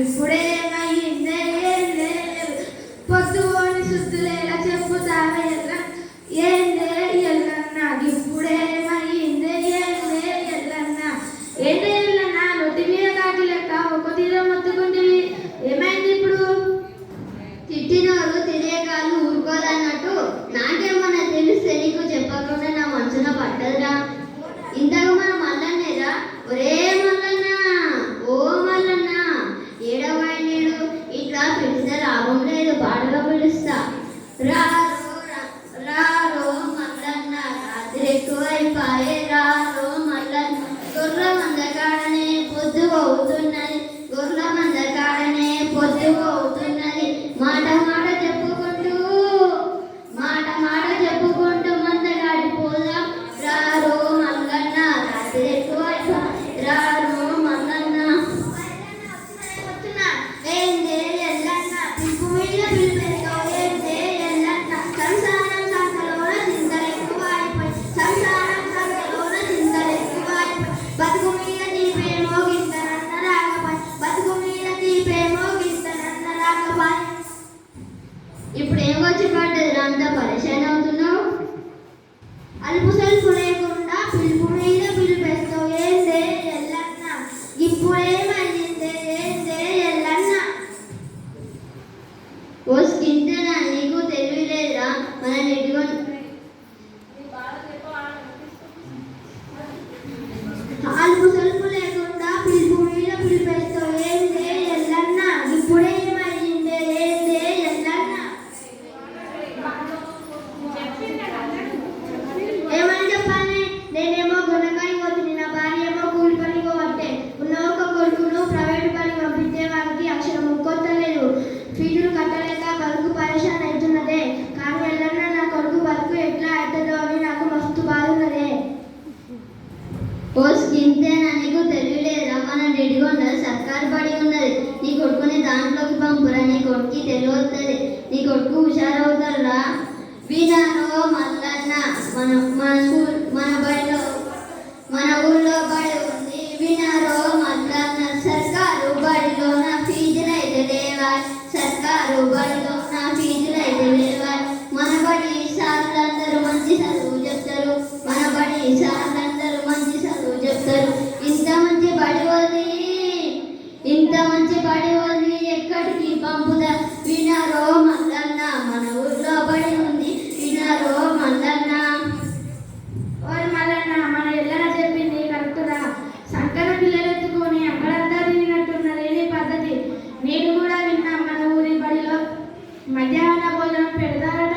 ఇప్పుడే మహిందే పొద్దుని సుత్తులేలా చెప్పుతావే ఏందే ఎల్లన్న ఇప్పుడే మహిందే ఏందే ఎల్లన్న. ఏందే ఎల్లన్న లొట్టి మీద కాకి లెక్క ఒక ఏమైంది ఇప్పుడు? తిట్టినోరు తినేకాలు ఊరుకోదన్నట్టు నాకే దాంట్లోకి పంపురా నీ కొడుకు తెలియవుతుంది నీ కొడుకు హుషారవుతారా వినారో మల్లన్న మన మన స్కూల్ మన బడిలో మన ఊళ్ళో బడి ఉంది. వినారో మల్ల సర్కారు బడిలో నా ఫీజులు అయితే లేవా సర్కారు బడిలో నా ఫీజులు అయితే లేవా మన బడి సార్లందరూ మంచి చదువు చెప్తారు మన బడి సార్లందరూ మంచి చదువు చెప్తారు ఇంత మంచి బడి వదిలి ఇంత మంచి బడి వదిలి ఎక్కడికి పంపుదా వినారో మల్లన్న మన ఊళ్ళో బడి ఉంది వినారో మల్లన్న ఓరి మల్లన్న మన ఎల్లన చెప్పింది కరెక్టురా సంకన పిల్లలు ఎత్తుకొని అక్కడంతా తిరిగినట్టున్నది ఇది పద్ధతి నేను కూడా విన్నా మన ఊరి బడిలో మధ్యాహ్న భోజనం పెడతారట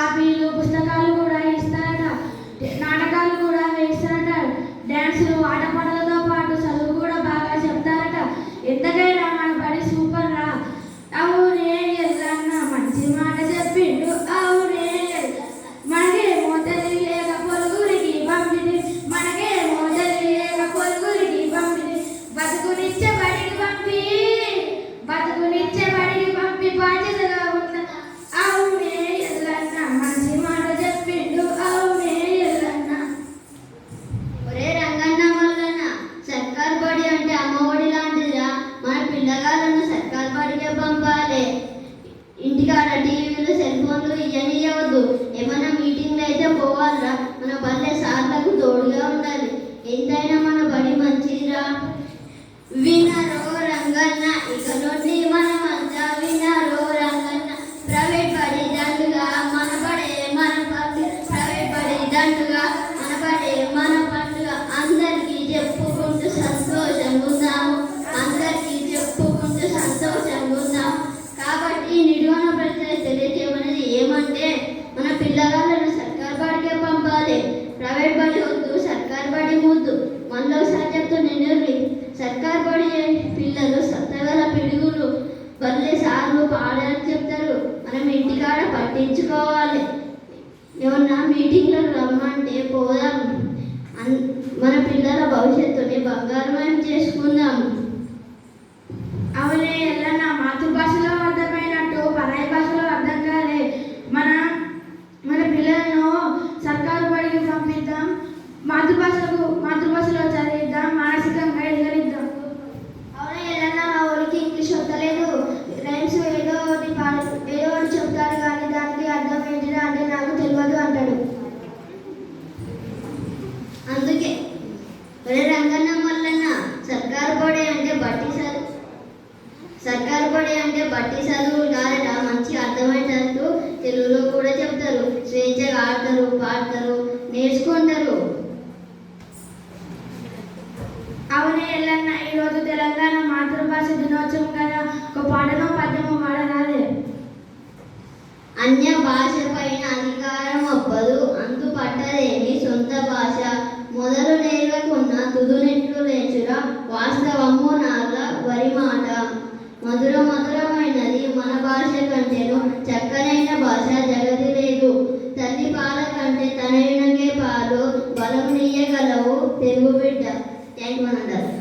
కాపీలు పుస్తకాలు కూడా ఇస్తారట. నాటకాలు కూడా వేస్తారట. డ్యాన్సులు ఆటపాటలతో పాటు చదువు కూడా బాగా చెప్తారట ఎంతకైనా మన బడి సూపర్ రా అవునే ఎల్లన్న మంచి మాట చెప్పిండు అవునే ఎల్లన్న. మనకే మోతలి లేక పొలుగురికి పంపిణీ మనకే మోతలి లేక పొలుగురికి పంపిణీ బతుకునిచ్చే బడికి పంపి బతుకునిచ్చే బడికి పంపి బాధ్యతగా ఉన్న అవునే ఎల్లన్న మంచి మాట చెప్పిండు అవునే ఎల్లన్న ఒరే రంగన్న మల్లన్న సర్కార్ బడి అంటే అమ్మఒడి లాంటిదిరా మన పిల్లగాళ్ళను సర్కార్ బడికే పంపాలి ఇంటికాడ టీవీలు సెల్ ఏమైనా మీటింగ్లు అయితే పోవాలిరా. మన పల్లె సార్లకు తోడుగా ఉండాలి. ఎంతైనా మన బడి మంచిదిరా. వినరో రంగన్న ఇక నుండి మనమంతా వినరో రంగన్న. ప్రైవేట్ బడి దండుగా మన బడే మన ప్రైవేట్ బడి దండుగా. బల్లే పాడని చెప్తారు. మనం ఇంటికాడ పట్టించుకోవాలి. ఏమన్నా మీటింగ్లకు రమ్మంటే పోదాం. అన్- మన పిల్లల భవిష్యత్తుని బంగారమయం చేసుకుందాం. అందుకే ఒరే రంగన్న మల్లన్న సర్కారు బడి అంటే బట్టి చదువు. సర్కారు బడి అంటే బట్టి చదువు కాదట మంచి అర్థమయ్యేటట్టు తెలుగులో కూడా చెప్తారు. స్వేచ్ఛగా ఆడతారు పాడతారు నేర్చుకుంటారు. అవునే ఎల్లన్న ఈరోజు తెలంగాణ మాతృభాష దినోత్సవం కదా. ఒక పాటను పద్యము పాడరాదే అన్య భాష పైన అధికారం ఒప్పదు అంతు పట్టదేమి సొంత భాష. మొదలు నేర్వకున్న తుదునెట్లు లేచురా వాస్తవము నాల వరి మాట మధుర మధురమైనది మన భాష కంటేను చక్కనైన భాష జగతి లేదు. తల్లి పాల కంటే తనయునకే పాలు బలం నీయగలవు తెలుగు బిడ్డ. Thank you